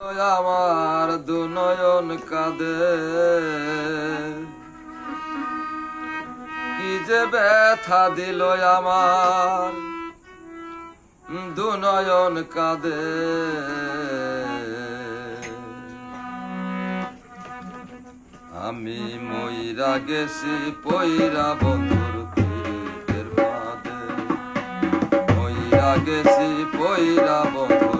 আমার দুনয়ন কাঁদে। কি যে ব্যথা দিল আমার দুনয়ন কাঁদে। আমি ময়রা গেছি পয়রা বন্ধুর তীরের পাদে ময়রা গেছি পয়রা বন্ধুর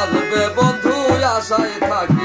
আসবে বন্ধু আশায় থাক।